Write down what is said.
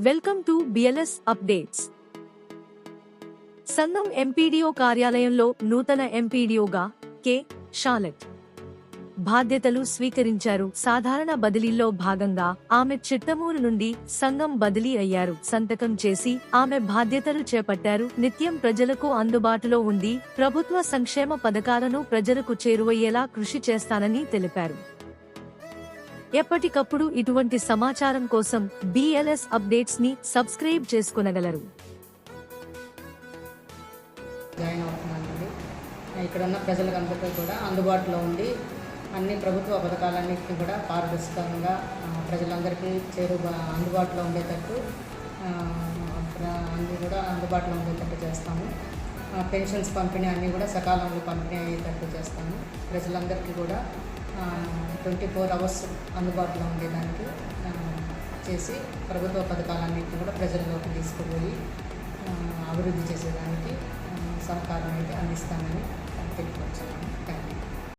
Welcome to BLS updates Sangam MPDO కార్యాలయంలో నూతన ఎంపీడీఓగా K. Shalet. బాధ్యతలు స్వీకరించారు. సాధారణ బదిలీలో భాగంగా ఆమె చిట్టమూరు నుండి సంఘం బదిలీ అయ్యారు. సంతకం చేసి ఆమె బాధ్యతలు చేపట్టారు. నిత్యం ప్రజలకు అందుబాటులో ఉండి ప్రభుత్వ సంక్షేమ పథకాలను ప్రజలకు చేరువయ్యేలా కృషి చేస్తానని తెలిపారు. ఎప్పటికప్పుడు ఇటువంటి సమాచారం కోసం బిఎల్ఎస్ అప్డేట్స్ని సబ్స్క్రైబ్ చేసుకునగలరు. జాయిన్ అవుతున్నానండి. ఇక్కడ ఉన్న ప్రజలకందరికీ కూడా అందుబాటులో ఉండి అన్ని ప్రభుత్వ పథకాలన్నింటినీ కూడా పారదర్శకంగా ప్రజలందరికీ చేరు అందుబాటులో ఉండేటట్టు అన్నీ కూడా అందుబాటులో ఉండేటట్టు చేస్తాము. పెన్షన్స్ పంపిణీ అన్నీ కూడా సకాలంలో పంపిణీ అయ్యేటట్టు చేస్తాము. ప్రజలందరికీ కూడా ట్వంటీ ఫోర్ అవర్స్ అందుబాటులో ఉండేదానికి చేసి ప్రభుత్వ పథకాలన్నింటినీ కూడా ప్రజల్లోకి తీసుకుపోయి అభివృద్ధి చేసేదానికి సహకారం అయితే అందిస్తానని తెలుపుకొచ్చాను